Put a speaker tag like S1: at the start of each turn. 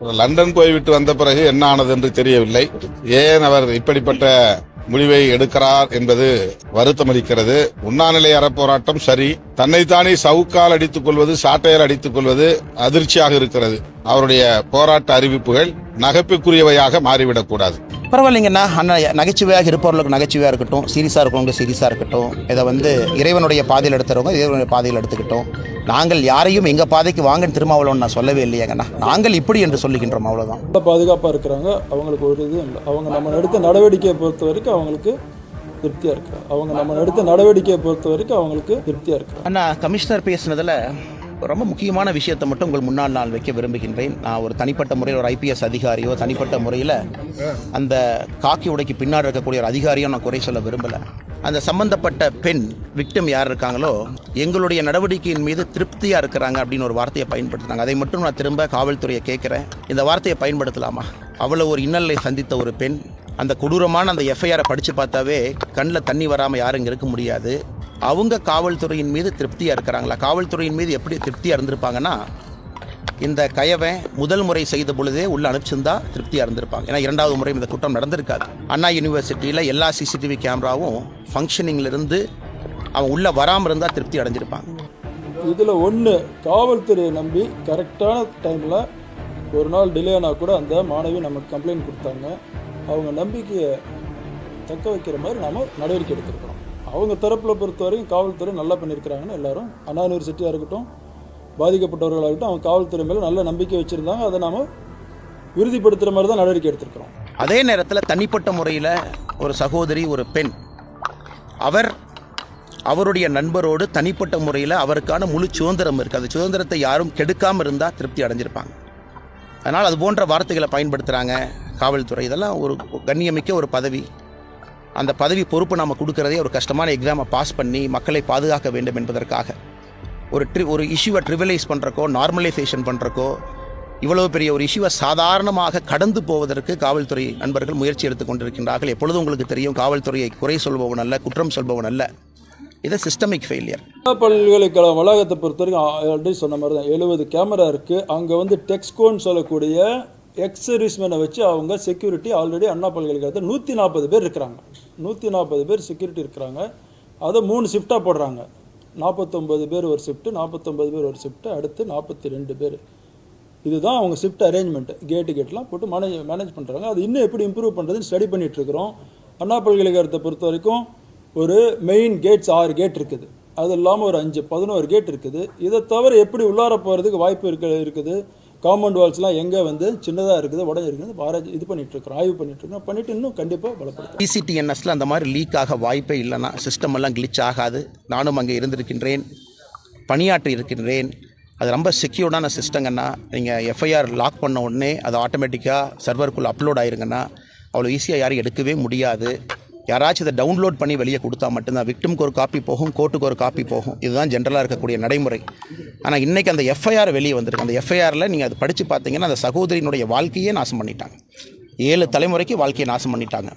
S1: London போய்விட்டு வந்த பிறகு என்ன ஆனது என்று தெரியவில்லை. ஏன் அவர் இப்படிப்பட்ட முடிவை எடுக்கிறார் என்பது வருத்தமளிக்கிறது. உண்ணாநிலை அறப்போராட்டம் சரி. தன்னைத்தானே சவுக்கால் அடித்துக் கொள்வது சாட்டையால் அடித்துக் கொள்வது அதிர்ச்சியாக இருக்கிறது. அவருடைய போராட்ட அறிவிப்புகள் நகைப்புக்குரியவையாக மாறிவிடக்கூடாது
S2: பரவாயில்லைங்கண்ணா. அண்ணா நகைச்சுவையாக இருப்பவர்களுக்கு நகைச்சுவையாக இருக்கட்டும் சீரியஸாக இருக்கிறவங்களுக்கு சீரியஸாக இருக்கட்டும். இதை வந்து இறைவனுடைய பாதையில் எடுத்துறவங்க இறைவனுடைய பாதையில் எடுத்துக்கிட்டோம். நாங்கள் யாரையும் எங்கள் பாதைக்கு வாங்கன்னு திருமாவளவன் நான் சொல்லவே இல்லையாங்கண்ணா. நாங்கள் இப்படி என்று சொல்லுகின்றோம் அவ்வளோதான்
S3: பாதுகாப்பாக இருக்கிறாங்க அவங்களுக்கு ஒரு இதுவும் இல்லை. அவங்க நம்ம எடுத்த நடவடிக்கையை பொறுத்த வரைக்கும் அவங்களுக்கு திருப்தியாக இருக்கிறாங்க அவங்க நம்ம எடுத்த நடவடிக்கையை பொறுத்த வரைக்கும் அவங்களுக்கு திருப்தியாக இருக்கிறாங்க
S2: அண்ணா கமிஷனர் பேசுனதில் ரொம்ப முக்கியமான விஷயத்தை மட்டும் உங்கள் முன்னால் நான் வைக்க விரும்புகின்றேன். நான் ஒரு தனிப்பட்ட முறையில் ஒரு ஐபிஎஸ் அதிகாரியோ தனிப்பட்ட முறையில் அந்த காக்கி உடைக்கு பின்னாடி இருக்கக்கூடிய ஒரு அதிகாரியோ நான் குறை சொல்ல விரும்பலை. அந்த சம்பந்தப்பட்ட பெண் விக்டம் யார் இருக்காங்களோ எங்களுடைய நடவடிக்கையின் மீது திருப்தியாக இருக்கிறாங்க அப்படின்னு ஒரு வார்த்தையை பயன்படுத்துனாங்க அதை மட்டும் நான் திரும்ப காவல்துறையை கேட்குறேன். இந்த வார்த்தையை பயன்படுத்தலாமா? அவ்வளோ ஒரு இன்னலை சந்தித்த ஒரு பெண் அந்த கொடூரமான அந்த எஃப்ஐஆரை படித்து பார்த்தாவே கண்ணில் தண்ணி வராமல் யாரும் இங்கே இருக்க முடியாது. அவங்க காவல்துறையின் மீது திருப்தியாக இருக்கிறாங்களா? காவல்துறையின் மீது எப்படி திருப்தியாக இருந்திருப்பாங்கன்னா இந்த கயவை முதல் முறை செய்த பொழுதே உள்ள அனுப்பிச்சிருந்தா திருப்தியாக இருந்திருப்பாங்க. ஏன்னா இரண்டாவது முறை இந்த குற்றம் நடந்திருக்காது. அண்ணா யூனிவர்சிட்டியில் எல்லா சிசிடிவி கேமராவும் ஃபங்க்ஷனிங்லேருந்து அவன் உள்ளே வராமல் இருந்தால் திருப்தி அடைஞ்சிருப்பாங்க.
S3: இதில் ஒன்று காவல்துறையை நம்பி கரெக்டான டைமில் ஒரு நாள் டிலே ஆனால் கூட அந்த மாணவி நமக்கு கம்ப்ளைண்ட் கொடுத்தாங்க. அவங்க நம்பிக்கையை தக்க வைக்கிற மாதிரி நாம் நடவடிக்கை எடுத்திருக்கிறோம். அவங்க தரப்பில் பொறுத்த வரைக்கும் காவல்துறை நல்லா பண்ணியிருக்கிறாங்கன்னு எல்லாரும் அண்ணா யூனிவர்சிட்டியாக இருக்கட்டும் பாதிக்கப்பட்டவர்களாகட்டும் அவங்க காவல்துறை மேலே நல்ல நம்பிக்கை வச்சுருந்தாங்க. அதை நாம் உறுதிப்படுத்துகிற மாதிரி தான் நடவடிக்கை எடுத்திருக்கிறோம்.
S2: அதே நேரத்தில் தனிப்பட்ட முறையில் ஒரு சகோதரி ஒரு பெண் அவர் அவருடைய நண்பரோடு தனிப்பட்ட முறையில் அவருக்கான முழு சுதந்திரம் இருக்குது அந்த சுதந்திரத்தை யாரும் கெடுக்காமல் இருந்தால் திருப்தி அடைஞ்சிருப்பாங்க. அதனால் அது போன்ற வார்த்தைகளை பயன்படுத்துகிறாங்க காவல்துறை. இதெல்லாம் ஒரு கண்ணியமிக்க ஒரு பதவி. அந்த பதவி பொறுப்பு நாம் கொடுக்கறதே ஒரு கஷ்டமான எக்ஸாமை பாஸ் பண்ணி மக்களை பாதுகாக்க வேண்டும் என்பதற்காக. ஒரு ட்ரி ஒரு இஷ்யூவை ட்ரிவலைஸ் பண்ணுறக்கோ நார்மலைசேஷன் பண்ணுறக்கோ இவ்வளோ பெரிய ஒரு இஷ்யூவை சாதாரணமாக கடந்து போவதற்கு காவல்துறை நண்பர்கள் முயற்சி எடுத்துக் கொண்டிருக்கின்றார்கள். எப்பொழுதும் உங்களுக்கு தெரியும் காவல்துறையை குறை சொல்பவன் அல்ல குற்றம் சொல்பவன் அல்ல. இது சிஸ்டமிக் ஃபெயிலியர்
S3: அண்ணா பல்கலைக்கழக வளாகத்தை பொறுத்த வரைக்கும் ஆல்ரெடி சொன்ன மாதிரி தான் எழுபது கேமரா இருக்குது அங்கே வந்து டெக்ஸ்கோன்னு சொல்லக்கூடிய எக்ஸ் வச்சு அவங்க செக்யூரிட்டி ஆல்ரெடி அண்ணா பல்கலைக்கழகத்தில் நூற்றி நாற்பது பேர் இருக்கிறாங்க. நூற்றி நாற்பது பேர் செக்யூரிட்டி இருக்கிறாங்க. அதை மூணு ஷிஃப்டாக போடுறாங்க. நாற்பத்தொம்பது பேர் ஒரு ஷிஃப்ட்டு நாற்பத்தொம்பது பேர் ஒரு ஷிஃப்ட்டு அடுத்து நாற்பத்தி ரெண்டு பேர். இதுதான் அவங்க ஷிஃப்ட் அரேஞ்ச்மெண்ட்டு கேட்டு கேட்லாம் போட்டு மேனேஜ் மேனேஜ் பண்ணுறாங்க அது இன்னும் எப்படி இம்ப்ரூவ் பண்ணுறதுன்னு ஸ்டடி பண்ணிகிட்ருக்குறோம் அண்ணா பல்கலைக்கழகத்தை பொறுத்த வரைக்கும் ஒரு மெயின் கேட்ஸ் ஆறு கேட் இருக்குது. அது இல்லாமல் ஒரு அஞ்சு பதினோரு கேட் இருக்குது. இதை தவிர எப்படி உள்ளார போகிறதுக்கு வாய்ப்பு இருக்க இருக்குது? காம்பவுண்ட் வால்ஸ்லாம் எங்கே வந்து சின்னதாக இருக்குது உடஞ்சி இருக்குது ஆராய்ச்சி இது பண்ணிட்டு இருக்கிறோம் ஆய்வு பண்ணிட்டு இருக்கோம் பண்ணிட்டு இன்னும் கண்டிப்பாக பலப்படுத்தும்
S2: டிசிடிஎன்எஸ்ல அந்த மாதிரி லீக் ஆக வாய்ப்பே இல்லைன்னா சிஸ்டம் எல்லாம் கிளிச் ஆகாது. நானும் அங்கே இருந்திருக்கின்றேன். பணியாற்றி இருக்கின்றேன். அது ரொம்ப செக்யூர்டான சிஸ்டங்கன்னா நீங்கள் எஃப்ஐஆர் லாக் பண்ண உடனே அது ஆட்டோமேட்டிக்காக சர்வருக்குள்ளே அப்லோட் ஆயிருங்கன்னா அவ்வளோ ஈஸியாக யாரும் எடுக்கவே முடியாது. யாராச்சும் இதை டவுன்லோட் பண்ணி வெளியே கொடுத்தா மட்டும்தான். விக்டிம்க்கு ஒரு காப்பி போகும் கோர்ட்டுக்கு ஒரு காப்பி போகும். இதுதான் ஜென்ரலாக இருக்கக்கூடிய நடைமுறை. ஆனால் இன்றைக்கி அந்த எஃப்ஐஆர் வெளியே வந்திருக்கு. அந்த எஃப்ஐஆரில் நீங்கள் அதை படித்து பார்த்தீங்கன்னா அந்த சகோதரியினுடைய வாழ்க்கையே நாசம் பண்ணிட்டாங்க. ஏழு தலைமுறைக்கு வாழ்க்கையை நாசம் பண்ணிட்டாங்க.